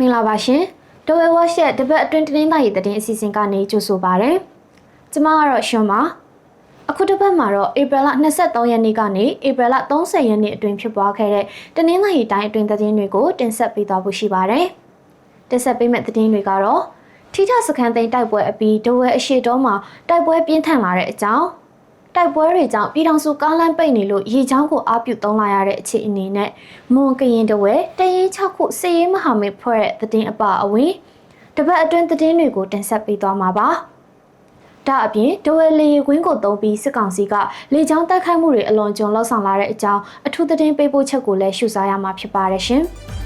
မင်္ဂလာပါရှင်ဒိုဝဲဝါရှက်တပတ်အတွင်းတင်းသားရီတည်င်းအစီအစဉ်ကနေကြိုဆိုပါရစေကျမကတော့ရှင်ပါအခုတစ်ပတ်မှာတော့ဧပြီလ23ရက်နေ့ကနေဧပြီလ30ရက်နေ့အတွင်းဖြစ်ပွားခဲ့တဲ့တနင်္လာရီတိုင်းအတွင်းသတင်းတွေကိုတင်ဆက်ပေးသွားဖို့ရှိပါတယ်တင်ဆက်ပေးမယ့်သတင်းတွေကတော့ထိထစခန်းသိမ်းတိုက်ပွဲအပြီးဒိုဝဲအရှိတော်မှာတိုက်ပွဲပြင်းထန်လာတဲ့အကြောင်း တိုက်ပွဲတွေကြောင့်ပြည်ထောင်စုကားလမ်းပိတ်နေလို့ရေချောင်းကိုအားပြုသုံးလာရတဲ့အခြေအနေနဲ့မွန်ကရင်တဝဲတရင်6ခုစေရေးမဟာမိတ်ဖွဲ့တဲ့သတင်းအပအဝင်တပတ်အတွင်းသတင်းတွေကိုတင်ဆက်ပေးသွားမှာပါ။ဒါအပြင်ဒိုဝဲလေကွင်းကိုတုံးပြီးစစ်ကောင်စီကလေကြောင်းတိုက်ခိုက်မှုတွေအလွန်ကျွံလောက်ဆောင်လာတဲ့အကြောင်းအထူးသတင်းပေးပို့ချက်ကိုလည်းရှုစားရမှာဖြစ်ပါတယ်ရှင်။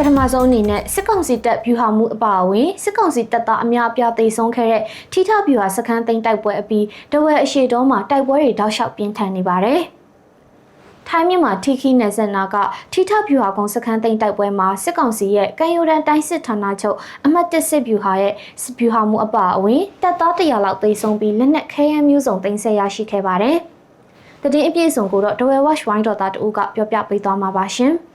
ပထမဆုံးအနေနဲ့စစ်ကောင်စီတပ်ဗျူဟာမှုအပါအဝင်စစ်ကောင်စီတပ်သားအများအပြားတိတ်ဆုံးခဲ့တဲ့ထိထဗျူဟာစခန်းသိမ်းတိုက်ပွဲအပြီးတဝဲအရှိတုံးမှာတိုက်ပွဲတွေတောက်လျှောက်ပြင်းထန်နေပါတယ်။ထိုင်းမြန်မာထီခီနယ်စပ်နာကထိထဗျူဟာကုန်းစခန်းသိမ်းတိုက်ပွဲမှာစစ်ကောင်စီရဲ့ကံယူရန်တိုင်းစစ်ဌာနချုပ်အမှတ်၁စစ်ဗျူဟာရဲ့စစ်ဗျူဟာမှုအပါအဝင်တပ်သားတရာလောက်တိတ်ဆုံးပြီးလက်နက်ခဲယမ်းမျိုးစုံသိမ်းဆည်းရရှိခဲ့ပါတယ်။တည်င်းအပြည့်အစုံကိုတော့ Dwell Watch Wine တော်သားတူကပြောပြပေးသွားမှာပါရှင်။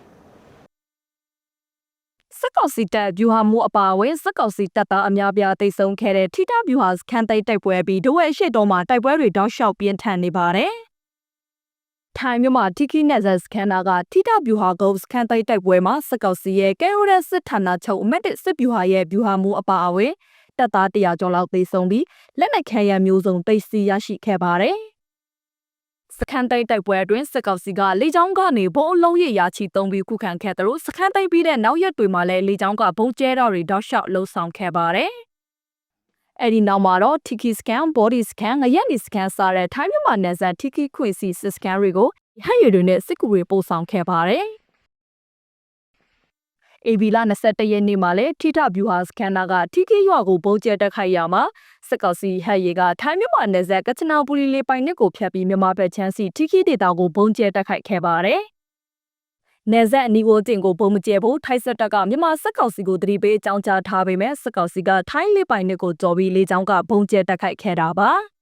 စက်ကောက်စီတပ်ဗျူဟာမှုအပါအဝင်စက်ကောက်စီတပ်သားအများပြားတိတ်ဆုံးခဲ့တဲ့ထိတာဗျူဟာစခန်းသိမ်းတိုက်ပွဲပြီးဒိုဝဲအရှိတော်မှာတိုက်ပွဲတွေတောက်လျှောက်ပြင်းထန်နေပါတယ်။ထိုင်းမြန်မာတီကီနယ်ဇက်စခန်းနာကထိတာဗျူဟာဂုတ်စခန်းသိမ်းတိုက်ပွဲမှာစက်ကောက်စီရဲ့ကဲရိုရက်စစ်ဌာနချုပ်အမတ်တစ်စစ်ဗျူဟာရဲ့ဗျူဟာမှုအပါအဝင်တပ်သားတရာကျော်လောက်သေဆုံးပြီးလက်နက်ခဲယမ်းမျိုးစုံသိမ်းဆည်းရရှိခဲ့ပါတယ်။စ ခန်းသိမ်းတိုက်ပွဲအတွင်းစစ်ကောင်စီကလေကြောင်းကနေဘုံအလုံးရရာချီတုံးပြီးခုခံခဲ့တယ်လို့စခန်းသိမ်းပြီးတဲ့နောက်ရက်တွေမှာလည်းလေကြောင်းကဘုံကျဲတော်တွေတောက်လျှောက်လှုံ့ဆော်ခဲ့ပါတယ်။အဲဒီနောက်မှာတော့ Tiki Scan, Body Scan, ငရက်နီ Scan စတဲ့ထိုင်းမြန်မာနယ်စပ် Tiki ခွင့်စီစစ်စကန်တွေကိုဟန်ရည်တွေနဲ့စစ်ကူတွေပို့ဆောင်ခဲ့ပါတယ်။ AB လာ21ရက်နေ့မှာလဲထိထဗျူဟာစကန်နာက TK ရွာကိုပုံကျဲတက်ခိုက်ရမှာစစ်ကောင်စီဟက်ရီကထိုင်းမြန်မာနယ်စပ်ကချနာပူလီလေးပိုင်နစ်ကိုဖျက်ပြီးမြန်မာဘက်ချမ်းစီ TK ဒေတာကိုပုံကျဲတက်ခိုက်ခဲ့ပါတယ်။နယ်စပ်အနီးကိုတင်ကိုပုံမကျဲဖို့ထိုင်းစစ်တပ်ကမြန်မာစစ်ကောင်စီကိုတတိပေးအကြောင်းကြားထားပေမဲ့စစ်ကောင်စီကထိုင်းလေးပိုင်နစ်ကိုကြော်ပြီးလေကြောင်းကပုံကျဲတက်ခိုက်ခဲ့တာပါ။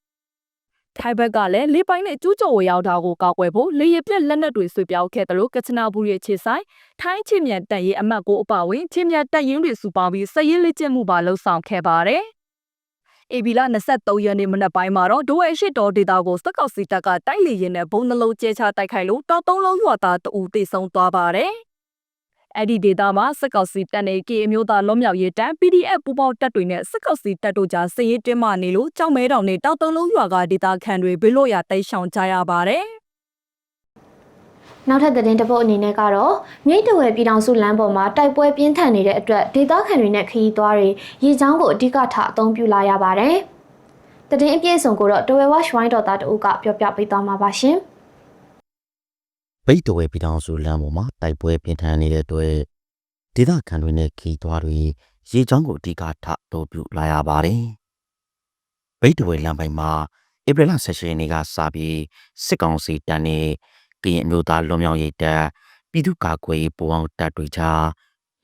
ထိုင်ဘက်ကလည်းလေပိုင်းနဲ့ကျူးကျော်ဝရောက်တာကိုကောက်ွယ်ဖို့လေရပြက်လက်နက်တွေဆွေပြောင်းခဲ့တယ်လို့ကချနာဘူးရဲ့ခြေဆိုင်ထိုင်းချင်းမြန်တက်ရေးအမတ်ကိုအပဝင်ချင်းမြန်တက်ရင်တွေစုပေါင်းပြီးစရေးလက်ကျင့်မှုပါလှုပ်ဆောင်ခဲ့ပါတယ်။အေဘီလာ23ရက်နေ့မနက်ပိုင်းမှာတော့ဒိုဝဲရှိတော်ဒေတာကိုစက်ကောက်စီတပ်ကတိုက်လေရင်နဲ့ဘုံနှလုံးကျဲချတိုက်ခိုက်လို့တောက်သုံးလုံးရွာသားတအူတိဆုံးသွားပါတယ်။ အဲ့ဒီဒေတာမှာစစ်ကောက်စီတပ်နေကအမျိုးသားလွတ်မြောက်ရေးတပ် PDF ပူးပေါင်းတပ်တွေနဲ့စစ်ကောက်စီတပ်တို့ကြားစစ်ရေးတင်းမာနေလို့ကြောက်မဲတောင်နဲ့တောက်တုံးလုံးရွာကဒေတာခန်တွေဘေးလို့ရတိတ်ဆောင်ကြရပါတယ်။နောက်ထပ်သတင်းတစ်ပုဒ်အနေနဲ့ကတော့မြိတ်တဝဲပြည်တော်စုလမ်းပေါ်မှာတိုက်ပွဲပြင်းထန်နေတဲ့အတွက်ဒေသခံတွေနဲ့ခရီးသွားတွေရေချောင်းကိုအဓိကထားအသုံးပြုလာရပါတယ်။သတင်းအပြည့်အစုံကိုတော့တဝဲဝါရှ်ဝိုင်းတော်သားတူကပြောပြပေးသွားမှာပါရှင်။ ဗိတ်တော်ဝဲပြည်ထောင်စုလမ်းပေါ်မှာတိုက်ပွဲပြင်းထန်နေတဲ့အတွက်ဒေသခံတွေနဲ့ခီးသွားတွေရေချောင်းကိုအဓိကထတိုးပြုလာရပါတယ်။ဗိတ်တော်ဝဲလမ်းပိုင်းမှာဧပြီလ16ရက်နေ့ကစပြီးစစ်ကောင်စီတပ်နဲ့ကရင်အမျိုးသားလွန်မြောက်ရေးတပ်ပြည်သူ့ကာကွယ်ရေးပူးပေါင်းတပ်တွေကြား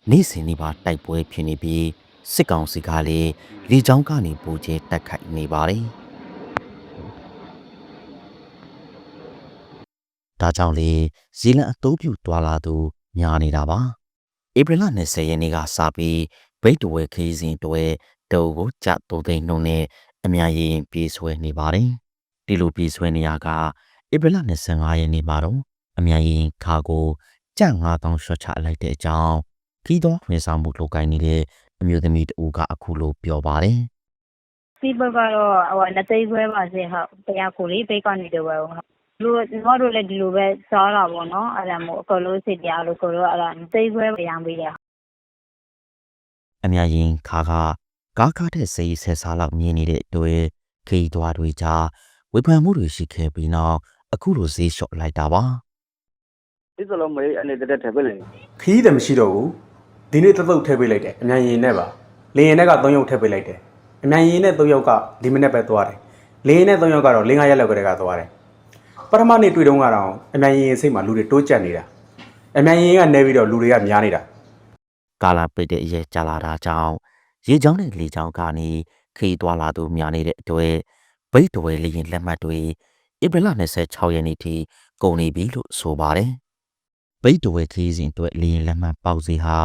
နေ့စဉ်နေ့ပါတိုက်ပွဲဖြစ်နေပြီးစစ်ကောင်စီကလည်းလေကြောင်းကနေပူကျဲတက်ခိုက်နေပါတယ်။ ဒါကြောင့်လေဇီလန်အတိုးပြူတွာလာသူညာနေတာပါဧပြီလ20ရက်နေ့ကစပြီးဗိတ်တဝဲခရီးစဉ်တွေတုံကိုကြတိုးသိန်းနှုံနဲ့အများရင်ပြေးဆွဲနေပါတယ်ဒီလိုပြေးဆွဲနေရကဧပြီလ25ရက်နေ့မှာတော့အများရင်ခါကိုကြ9000ရှော့ချလိုက်တဲ့အကြောင်းခီးတော်ဝင်ဆောင်မှုလုပ်ကိုင်းနေတဲ့အမျိုးသမီးတဦးကအခုလိုပြောပါတယ်စီးဘက်ကတော့ဟိုလက်သိမ်းခွဲပါစေဟုတ်တရားကိုလေးပိတ်ကနေတော့ဟုတ် လူတို့တို့လည်း ဒီလိုပဲ စားတာပေါ့နော် အဲ့ဒါမို့ အကုန်လုံးစစ်တရားလို့ကိုတော့အဲ့ဒါသိမ်းခွဲပြန်ပေးတယ် အများရင်ခါခါကားကားတဲ့စေးဆဲစားလောက် မြင်နေတဲ့တွေ့ခီးသွားတွေကြား ဝေဖန်မှုတွေ ရှိခဲ့ပြီးနောက် အခုလို ဈေးလျှော့လိုက်တာပါဒီစလုံးမေးအနေနဲ့ထည့်ပေးလိုက်ခီးတယ်မရှိတော့ဘူး ဒီနေ့ တသုတ်ထည့်ပေးလိုက်တယ် အမြန်ရင်နဲ့ပါ လေရင်နဲ့က3ယောက်ထည့်ပေးလိုက်တယ် အမြန်ရင်နဲ့3ယောက်က ဒီမိနစ်ပဲသွားတယ် လေရင်နဲ့3ယောက်ကတော့5ရက်လောက်ကတည်းက သွားတယ် ပထမနေ့တွေ့တုန်းကတော့အမြန်ရင်စိတ်မှာလူတွေတိုးကြက်နေတာအမြန်ရင်ကနေပြီးတော့လူတွေကများနေတာကာလာပိတ်တဲ့အရေးကြာလာတာကြောင့်ရေချောင်းနဲ့လေချောင်းကနေခီးသွားလာသူများနေတဲ့အတွက်ဗိတ်တော်ဝဲလေရင်လက်မှတ်တွေဧပြီလ26ရက်နေ့ထိကုန်နေပြီလို့ဆိုပါတယ်ဘိတ်တဝဲခရီးစဉ်အတွက်လေရင်လက်မှတ်ပေါက်စီဟာ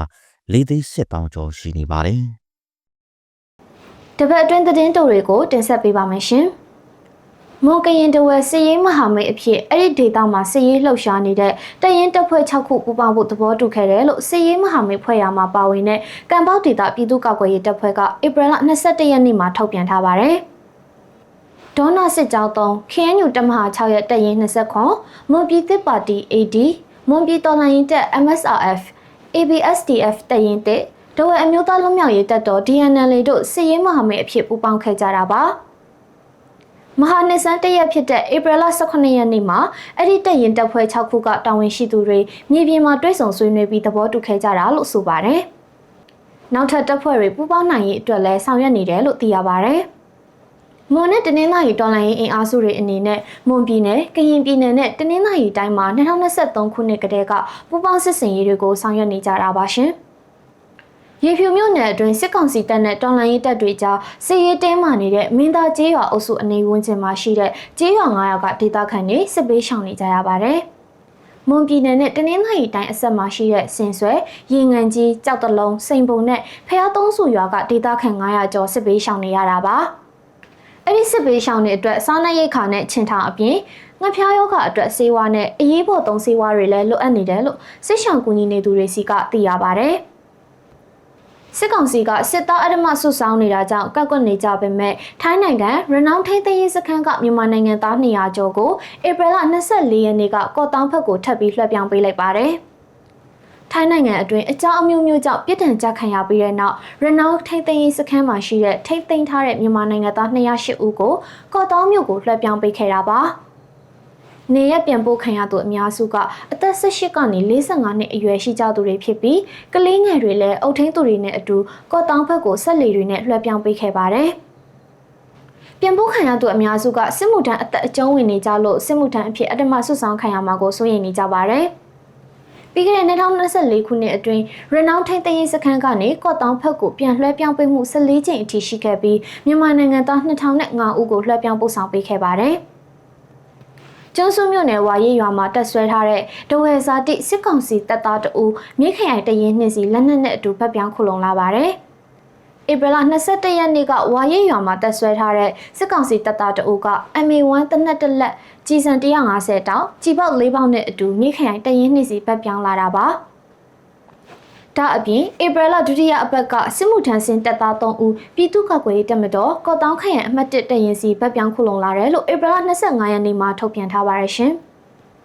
လေးသိန်းစစ်တောင်းကျော်ရှိနေပါတယ်တပတ်အတွင်းသတင်းတိုတွေကိုတင်ဆက်ပေးပါမယ်ရှင်။ မွန်ကရင်တဝဲစစ်ရေးမဟာမိတ်အဖြစ်အဲ့ဒီဒေသမှာစစ်ရေးလှုပ်ရှားနေတဲ့တရင်တပ်ဖွဲ့6ခုပူးပေါင်းဖို့သဘောတူခဲ့တယ်လို့စစ်ရေးမဟာမိတ်ဖွဲ့ရမှာပါဝင်တဲ့ကံပေါက်ဒေသပြည်သူ့ကာကွယ်ရေးတပ်ဖွဲ့ကဧပြီလ22ရက်နေ့မှာထုတ်ပြန်ထားပါတယ်။ဒေါနာစစ်ကြောင်း3 KNU တမဟာ6ရဲ့တပ်ရင်း20ခွန်မွန်ပြည်သစ်ပါတီ AD မွန်ပြည်တော်လှန်ရေးတပ် MSRF ABSDF တပ်ရင်း1ဒဝဲအမျိုးသားလွတ်မြောက်ရေးတပ်တော် DNL တို့စစ်ရေးမဟာမိတ်အဖြစ်ပူးပေါင်းခဲ့ကြတာပါ မဟာနေဆန်းတရက်ဖြစ်တဲ့ဧပြီလ18ရက်နေ့မှာအဲ့ဒီတပ်ရင်တပ်ဖွဲ့6ခုကတာဝန်ရှိသူတွေမြေပြင်မှာတွဲဆုံဆွေးနွေးပြီးသဘောတူခဲ့ကြတာလို့ဆိုပါတယ်။နောက်ထပ်တပ်ဖွဲ့တွေပူးပေါင်းနိုင်ရေးအတွက်လည်းဆောင်ရွက်နေတယ်လို့သိရပါတယ်။မွန်နဲ့တနင်္လာရီတော်လှန်ရေးအင်အားစုတွေအနေနဲ့မွန်ပြည်နယ်၊ကရင်ပြည်နယ်နဲ့တနင်္လာရီတိုင်းမှာ2023ခုနှစ်ကတည်းကပူးပေါင်းစစ်စင်ရေးတွေကိုဆောင်ရွက်နေကြတာပါရှင်။ ရေဖြူမြို့နယ်အတွင်းစစ်ကောင်စီတပ်နဲ့တော်လှန်ရေးတပ်တွေကြားစစ်ရေးတင်းမာနေတဲ့မင်းသားကျေးရွာအုပ်စုအနေဝန်းကျင်မှာရှိတဲ့ကျေးရွာ9ရွာကဒေသခံတွေစစ်ပေးရှောင်နေကြရပါတယ်။မွန်ပြည်နယ်နဲ့တနင်္သာရီတိုင်းအဆက်မှာရှိတဲ့စင်ဆွဲ၊ရေငန်ကြီး၊ကြောက်တလုံး၊စိန်ပုံနဲ့ဖျားသုံးစုရွာကဒေသခံ900ကျော်စစ်ပေးရှောင်နေရတာပါ။အဲ့ဒီစစ်ပေးရှောင်တွေအတွက်စားနပ်ရိက္ခာနဲ့ချင်ထောင်အပြင်ငှက်ဖျားယောဂအတွက်ဆေးဝါးနဲ့အရေးပေါ်သုံးဆေးဝါးတွေလည်းလိုအပ်နေတယ်လို့စစ်ရှောင်ကူညီနေသူတွေစီကသိရပါဗျ။ စစ်ကောင်စီကစစ်သားအဓမ္မဆွဆောင်းနေတာကြောင့်ကောက်ကွက်နေကြပေမဲ့ထိုင်းနိုင်ငံရနောင်းထိန်းသိမ်းရေးစခန်းကမြန်မာနိုင်ငံသား200ကျော်ကိုဧပြီလ24ရက်နေ့ကကော့တောင်းဖက်ကိုထပ်ပြီးလွှဲပြောင်းပေးလိုက်ပါတယ်။ထိုင်းနိုင်ငံအတွင်းအကြောင်းအမျိုးမျိုးကြောင့်ပြစ်ဒဏ်ကြခံရပြီးတဲ့နောက်ရနောင်းထိန်းသိမ်းရေးစခန်းမှာရှိတဲ့ထိန်းသိမ်းထားတဲ့မြန်မာနိုင်ငံသား208ဦးကိုကော့တောင်းမြို့ကိုလွှဲပြောင်းပေးခဲ့တာပါ။ နေရပြန်ပို့ခံရသူအများစုကအသက်18ကနေ45နှစ်အရွယ်ရှိကြသူတွေဖြစ်ပြီးကလေးငယ်တွေလည်းအုပ်ထိန်းသူတွေနဲ့အတူကော့တောင်းဘက်ကိုဆက်လီတွေနဲ့လွှဲပြောင်းပေးခဲ့ပါတယ်။ပြန်ပို့ခံရသူအများစုကစစ်မှုထမ်းအသက်အကျုံးဝင်နေကြလို့စစ်မှုထမ်းအဖြစ်အတ္တမဆွဆောင်ခံရမှာကိုစိုးရိမ်နေကြပါတယ်။ပြီးခဲ့တဲ့2024ခုနှစ်အတွင်းရနောင်းထိန်တရင်စခန်းကနေကော့တောင်းဖက်ကိုပြန်လွှဲပြောင်းပေးမှု14ကြိမ်အထိရှိခဲ့ပြီးမြန်မာနိုင်ငံသား2005ဦးကိုလွှဲပြောင်းပို့ဆောင်ပေးခဲ့ပါတယ်။ ကျွန်းစုမြို့နယ်ဝါရီရွာမှာတက်ဆွဲထားတဲ့ဒဝဲဇာတိစစ်ကောင်စီတပ်သားတအူမြစ်ခရိုင်တရင်နှင်းစီလက်နက်နဲ့အတူဖက်ပြောင်းခုလုံလာပါတယ်။ဧပြီလ22ရက်နေ့ကဝါရီရွာမှာတက်ဆွဲထားတဲ့စစ်ကောင်စီတပ်သားတအူက MA1 တနက်တလက်ကြီးစံ150တောင်ကြီးပေါက်၄ပေါက်နဲ့အတူမြစ်ခရိုင်တရင်နှင်းစီဖက်ပြောင်းလာတာပါ။ ဒါအပြင်ဧပြီလဒုတိယအပတ်ကစစ်မှုထမ်းစင်တပ်သား3ဦးပြည်သူ့ကာကွယ်ရေးတပ်မတော်ကော့တောင်းခရိုင်အမှတ်1တရင်စီဗတ်ပြောင်းခုလုံလာတယ်လို့ဧပြီလ25ရက်နေ့မှာထုတ်ပြန်ထားပါရရှင်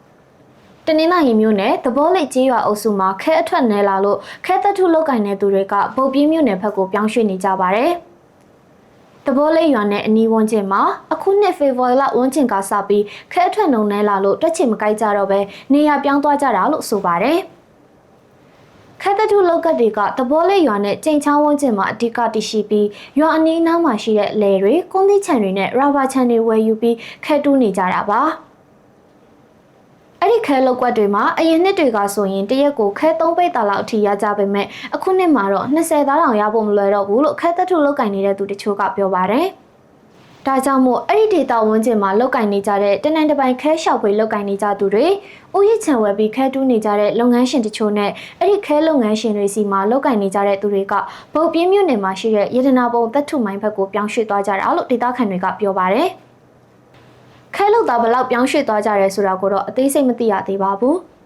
။တနင်္လာရီမြို့နယ်သဘောလိတ်ကျေးရွာအုပ်စုမှာခဲအထွက်နယ်လာလို့ခဲသက်ထုလောက်ကင်တဲ့သူတွေကဗုတ်ပြင်းမြို့နယ်ဘက်ကိုပြောင်းရွှေ့နေကြပါတယ်။တဘောလေးရွာနဲ့အနီးဝန်းကျင်မှာအခုနှစ်ဖေဖော်ဝါရီလဝန်းကျင်ကစပြီးခဲအထွက်နှုံနဲလာလို့တက်ချင်မကိုက်ကြတော့ပဲနေရပြောင်းသွားကြတာလို့ဆိုပါတယ်။ ခက်တထုလောက်ကတ်တွေကသဘောလေးရွာနဲ့ကြိမ်ချောင်းဝန်းကျင်မှာအဓိကတရှိပြီးရွာအနီးနားမှာရှိတဲ့လယ်တွေကုန်းသီးခြံတွေနဲ့ရာဘာခြံတွေဝယ်ယူပြီးခဲတူးနေကြတာပါအဲ့ဒီခဲလောက်ကွက်တွေမှာအရင်နှစ်တွေကဆိုရင်တရက်ကိုခဲ၃ပိတ်တာလောက်အထိရကြပေမဲ့အခုနှစ်မှာတော့20သားတောင်ရဖို့မလွယ်တော့ဘူးလို့ခဲသက်ထုလောက်ကင်နေတဲ့သူတချို့ကပြောပါတယ်။ ဒါကြောင့်မို့အဲ့ဒီဒေတာဝန်းကျင်မှာလောက်ကင်နေကြတဲ့တနင်္တပိုင်ခဲလျှောက်ဖွေလောက်ကင်နေကြသူတွေဥယျာဉ်ခြံဝယ်ပြီးခဲတူးနေကြတဲ့လုပ်ငန်းရှင်တချို့နဲ့အဲ့ဒီခဲလုပ်ငန်းရှင်တွေစီမှာလောက်ကင်နေကြတဲ့သူတွေကဗုတ်ပြင်းမြို့နယ်မှာရှိတဲ့ရတနာပုံတပ်ထုမိုင်းဘက်ကိုပြောင်းရွှေ့သွားကြတာလို့ဒေတာခန်တွေကပြောပါတယ်ခဲလုတ်သားဘလောက်ပြောင်းရွှေ့သွားကြရဲဆိုတာကိုတော့အသေးစိတ်မသိရသေးပါဘူး။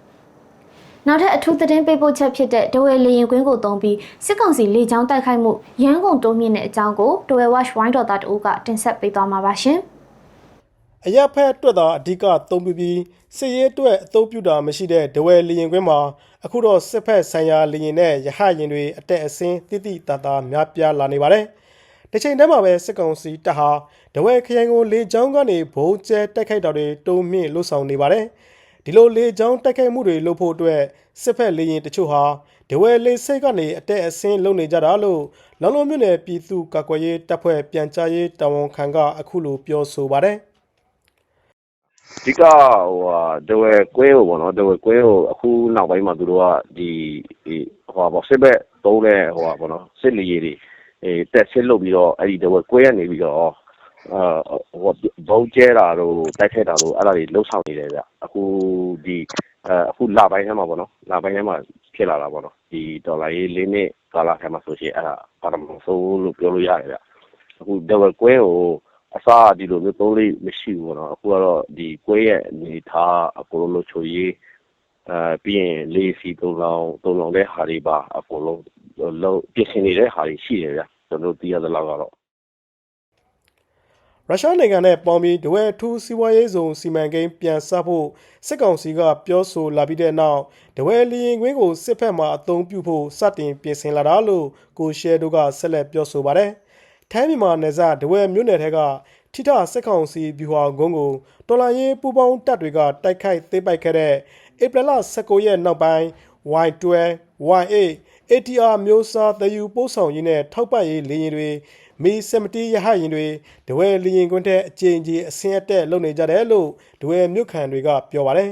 နောက်ထပ်အထူးသတင်းပေးပို့ချက်ဖြစ်တဲ့ဒဝဲလေရင်ကွင်းကိုတုံးပြီးစစ်ကောင်စီလေကြောင်းတိုက်ခိုက်မှုရန်ကုန်တိုးမြင့်တဲ့အကြောင်းကိုဒဝဲ watch wine တော်သားတအုပ်ကတင်ဆက်ပေးသွားမှာပါရှင်။အရက်ဖက်အတွက်သာအဓိကသုံးပြီးစစ်ရေးအတွက်အသုံးပြုတာမရှိတဲ့ဒဝဲလေရင်ကွင်းမှာအခုတော့စစ်ဖက်ဆိုင်ရာလေရင်နဲ့ရဟရင်တွေအတက်အဆင်းတိတိတသားများပြားလာနေပါတယ်။တစ်ချိန်တည်းမှာပဲစစ်ကောင်စီတပ်ဟာဒဝဲခရိုင်ကိုလေကြောင်းကနေဘုံကျဲတိုက်ခိုက်တာတွေတုံးမြင့်လှုပ်ဆောင်နေပါတယ်။ ဒီလိုလေကြောင်းတိုက်ခိုက်မှုတွေလုပ်ဖို့အတွက်စစ်ဖက်လေရင်တချို့ဟာဒဝဲလေစိတ်ကနေအတက်အဆင်းလုပ်နေကြတာလို့လောင်လုံးမြို့နယ်ပြည်သူ့ကာကွယ်ရေးတပ်ဖွဲ့ပြန်ကြားရေးတာဝန်ခံကအခုလိုပြောဆိုပါတယ်ဒီကဟိုဟာဒဝဲကွဲကိုပေါ့နော်ဒဝဲကွဲကိုအခုနောက်ပိုင်းမှာသူတို့ကဒီဟိုဟာပေါ့စစ်ဘက်သုံးတဲ့ဟိုဟာပေါ့နော်စစ်လီရီတွေအဲတက်ဆစ်လုပ်ပြီးတော့အဲ့ဒီဒဝဲကွဲကနေပြီးတော့အာ ဟိုဘုံကျဲတာတို့တိုက်ခိုက်တာတို့အဲ့ဒါတွေလှုပ်ဆောင်နေတယ်ဗျအခုဒီအဲအခုလပိုင်းထဲမှာပေါ့နော်လပိုင်းထဲမှာဖြစ်လာတာပေါ့နော်ဒီဒေါ်လာရေးလေးနှစ်ကာလထဲမှာဆိုရှင်အဲ့ဒါပါရမဆိုးလို့ပြောလို့ရတယ်ဗျအခုဒဝကွဲကိုအစားဒီလိုမျိုးသုံးလေးမရှိဘူးပေါ့နော်အခုကတော့ဒီကွဲရဲ့အနေထားအကုန်လုံးလို့ချိုရေးအဲပြီးရင်လေးစီသုံးလောင်းသုံးလောင်းတဲ့ဟာတွေပါအကုန်လုံးလုံးပြင်ဆင်နေတဲ့ဟာတွေရှိတယ်ဗျကျွန်တော်တို့သိရသလောက်ကတော့ ရုရှားနိုင်ငံနဲ့ပေါင်းပြီးတဝဲထူးစီးပွားရေးဇုံစီမံကိန်းပြန်ဆဖို့စစ်ကောင်စီကပြောဆိုလာပြီးတဲ့နောက်တဝဲလီရင်ကွင်းကိုစစ်ဖက်မှအသုံးပြုဖို့စတင်ပြင်ဆင်လာတာလို့ကိုရှဲတို့ကဆက်လက်ပြောဆိုပါတယ်။ထိုင်းမြန်မာနယ်စပ်တဝဲမြို့နယ်ထက်ကထိထစစ်ကောင်စီဗျူဟာကုန်းကိုတော်လိုင်းရေးပူပေါင်းတပ်တွေကတိုက်ခိုက်သိမ်းပိုက်ခဲ့တဲ့ဧပြီလ19ရက်နောက်ပိုင်း Y12 Y8 ATR မျိုးစားသယူပို့ဆောင်ရေးနဲ့ထောက်ပံ့ရေးလေယာဉ်တွေ မီစမတီရဟတ်ယာဉ်တွေဒဝဲလေယာဉ်ကွင်းတဲ့အကြိမ်ကြီးအဆင်းအတက်လုပ်နေကြတယ်လို့ဒဝဲမြို့ခံတွေကပြောပါတယ်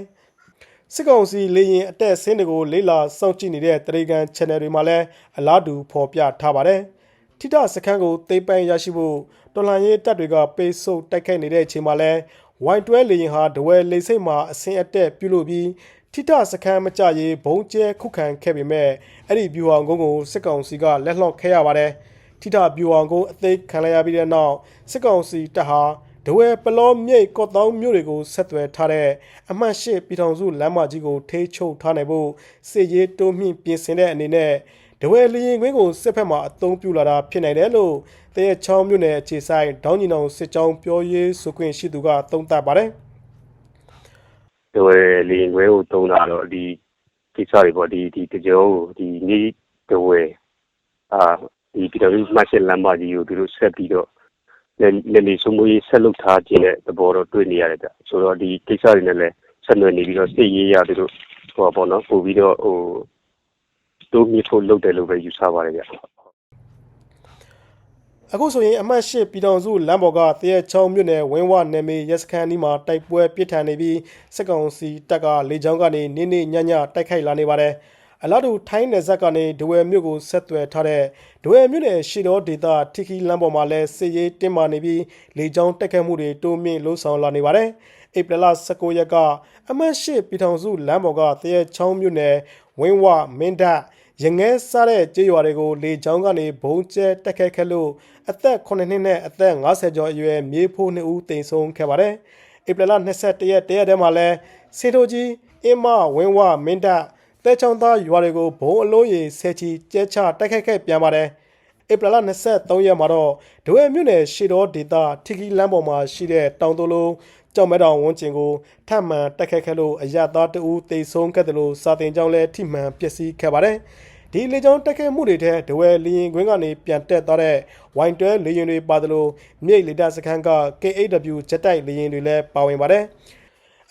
စစ်ကောင်စီလေရင်အတက်ဆင်းတွေကိုလေးလာစောင့်ကြည့်နေတဲ့တရေကန် channel တွေမှာလည်းအလားတူဖော်ပြထားပါတယ်ထိထစခန်းကိုသိမ်းပိုင်ရရှိဖို့တော်လှန်ရေးတပ်တွေကပေးဆုပ်တိုက်ခိုက်နေတဲ့အချိန်မှာလဲ Y12 လေရင်ဟာဒဝဲလေစိတ်မှာအဆင်းအတက်ပြုလုပ်ပြီးထိထစခန်းမကြရေးဘုံကျဲခုခံခဲ့ပေမဲ့အဲ့ဒီဗျူဟာကုန်းကိုစစ်ကောင်စီကလက်လွှတ်ခဲ့ရပါတယ် ထိထဗျူဟာကုန်းအသိခံလိုက်ရပြီးတဲ့နောက်စစ်ကောင်စီတပ်ဟာဒဝဲပလောမြိတ်ကော့တောင်းမြို့တွေကိုဆက်သွယ်ထားတဲ့အမှတ်၈ပြည်ထောင်စုလမ်းမကြီးကိုထိချုပ်ထားနိုင်ဖို့စစ်ရေးတိုးမြှင့်ပြင်ဆင်တဲ့အနေနဲ့ဒဝဲလီရင်ကွင်းကိုစစ်ဖက်မှာအသုံးပြုလာတာဖြစ်နိုင်တယ်လို့တရဲချောင်းမြို့နယ်အခြေဆိုင်ဒေါင်းညီနောင်စစ်ကြောင်းပြောရေးဆိုခွင့်ရှိသူကသုံးသပ်ပါတယ်ဒီဝဲလင်းခွဲကိုတုံးတာတော့ဒီကိစ္စတွေပေါ့ဒီဒီတကြောဒီနေ့ဒီဝဲအာ ဒီပြည်တော်စုမှတ်ချက်လမ်းမကြီးကိုသူတို့ဆက်ပြီးတော့လက်လက်လေးစုံမွေးဆက်လုပ်ထားခြင်းတဲ့သဘောတော့တွေ့နေရတယ်ဗျဆိုတော့ဒီကိစ္စတွေနဲ့လည်းဆက်နွယ်နေပြီးတော့စိတ်ရေးရသူတို့ဟိုပေါ့နော်ပို့ပြီးတော့ဟိုတိုးမြင့်ဖို့လုပ်တယ်လို့ပဲယူဆပါတယ်ဗျအခုဆိုရင်အမှတ်၈ပြည်တော်စုလမ်းပေါ်ကတရဲချောင်းမြို့နယ်ဝင်းဝနယ်မြေရဲစခန်းနီးမှာတိုက်ပွဲပြစ်ထန်နေပြီးစစ်ကောင်စီတပ်ကလေကြောင်းကနေနင်းနေညညတိုက်ခိုက်လာနေပါတယ် အလားတူထိုင်းနယ်စပ်ကနေဒဝဲမြို့ကိုဆက်သွယ်ထားတဲ့ဒဝဲမြို့နယ်ရှီတော်ဒေတာထီခီလမ်းပေါ်မှာလည်းစစ်ရေးတင်းမာနေပြီးလေကြောင်းတိုက်ခိုက်မှုတွေတိုးမြင့်လှုံ့ဆော်လာနေပါတယ်ဧပြီလ19ရက်ကအမှတ်၈ပြည်ထောင်စုလမ်းပေါ်ကတရဲချောင်းမြို့နယ်ဝင်းဝမင်းတပ်ရငဲစားတဲ့ကြေးရွာတွေကိုလေကြောင်းကနေဘုံကျဲတက်ခတ်ခဲ့လို့အသက်9နှစ်နဲ့အသက်50ကျော်အရွယ်မြေးဖိုး2ဦးတိမ်ဆုံးခဲ့ပါတယ်။ဧပြီလ21ရက်တရက်တည်းမှာလဲစေတိုကြီးအင်းမဝင်းဝမင်းတပ် တဲချောင်းသားရွာတွေကိုဘုံအလုံးရီဆဲချီကျဲချတိုက်ခိုက်ခဲ့ပြန်ပါတယ်။ဧပြီလ23ရက်မှာတော့ဒဝဲမြို့နယ်ရှေတော်ဒေတာထီကီလမ်းပေါ်မှာရှိတဲ့တောင်တလုံးကြောင်မဲတောင်ဝန်းကျင်ကိုထပ်မံတက်ခတ်ခဲ့လို့အရသားတအူးတိမ်ဆုံးခဲ့တယ်လို့စာတင်ကြောင်းလဲထိမှန်ပျက်စီးခဲ့ပါတယ်။ဒီလေကြောင်းတက်ခဲ့မှုတွေထဲဒဝဲလီရင်ကွင်းကနေပြန်တက်သွားတဲ့ Y12 လေရင်တွေပါတယ်လို့မြိတ်လေတပ်စခန်းက KAW ဂျက်တိုက်လေရင်တွေလည်းပါဝင်ပါတယ်။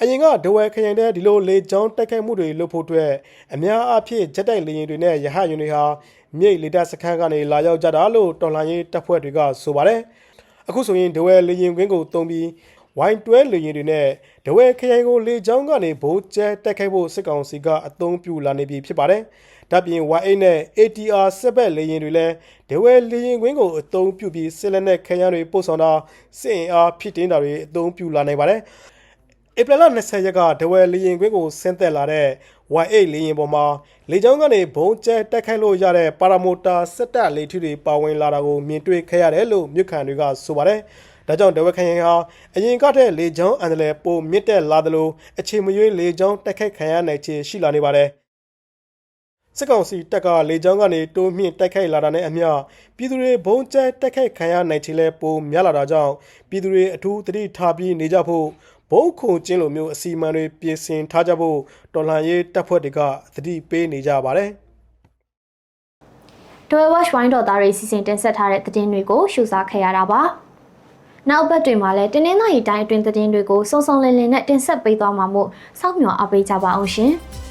အရင်ကဒဝဲခရိုင်တဲ့ဒီလိုလေကြောင်းတက်ခိုက်မှုတွေလုပ်ဖို့အတွက်အများအားဖြင့်ဂျက်တိုက်လေရင်တွေနဲ့ရဟတ်ယာဉ်တွေဟာမြိတ်လေတပ်စခန်းကနေလာရောက်ကြတာလို့တော်လှန်ရေးတပ်ဖွဲ့တွေကဆိုပါတယ်။အခုဆိုရင်ဒဝဲလေရင်ကွင်းကိုတုံးပြီး Y12 လေရင်တွေနဲ့ဒဝဲခရိုင်ကိုလေကြောင်းကနေဘိုးကျဲတက်ခိုက်ဖို့စစ်ကောင်စီကအသုံးပြုလာနေပြီဖြစ်ပါတယ်။ဒါပြင် Y8 နဲ့ ATR စက်ဘက်လေရင်တွေလည်းဒဝဲလေရင်ကွင်းကိုအသုံးပြုပြီးစစ်လက်နက်ခရမ်းတွေပို့ဆောင်တာစစ်အင်အားဖြစ်တင်းတာတွေအသုံးပြုလာနိုင်ပါတယ်။ ဧပြီလ20ရက်ကဒဝဲလေရင်ကွင်းကိုဆင်းသက်လာတဲ့ Y8 လေရင်ပေါ်မှာလေကြောင်းကနေဘုံကျဲတက်ခိုက်လို့ရတဲ့ပါရာမိုတာစက်တက်လေထီတွေပါဝင်လာတာကိုမြင်တွေ့ခဲ့ရတယ်လို့မြို့ခံတွေကဆိုပါတယ်။ဒါကြောင့်ဒဝဲခရိုင်ဟာအရင်ကတည်းကလေကြောင်းအန်ဒလဲပိုမြင့်တက်လာသလိုအချိန်မရွေးလေကြောင်းတက်ခိုက်ခံရနိုင်ခြေရှိလာနေပါတယ်။စစ်ကောင်စီတပ်ကလေကြောင်းကနေတိုးမြင့်တိုက်ခိုက်လာတာနဲ့အမျှပြည်သူတွေဘုံကျဲတိုက်ခိုက်ခံရနိုင်ချေလဲပိုများလာတာကြောင့်ပြည်သူတွေအထူးသတိထားပြီးနေကြဖို့ ဘုံခုံကျင်းလိုမျိုးအစီအမံတွေပြင်ဆင်ထားကြဖို့တော်လှန်ရေးတပ်ဖွဲ့တွေကသတိပေးနေကြပါတယ်။ဒဝဲ watch wine တော်သားတွေစီစဉ်တင်ဆက်ထားတဲ့သတင်းတွေကိုရှုစားခဲ့ရတာပါနောက်ဘက်တွေမှာလည်းတင်းနှင်းသားရီတိုင်းအတွင်းသတင်းတွေကိုစုံစုံလင်လင်နဲ့တင်ဆက်ပေးသွားမှာမို့စောင့်မျှော်အားပေးကြပါအောင်ရှင်။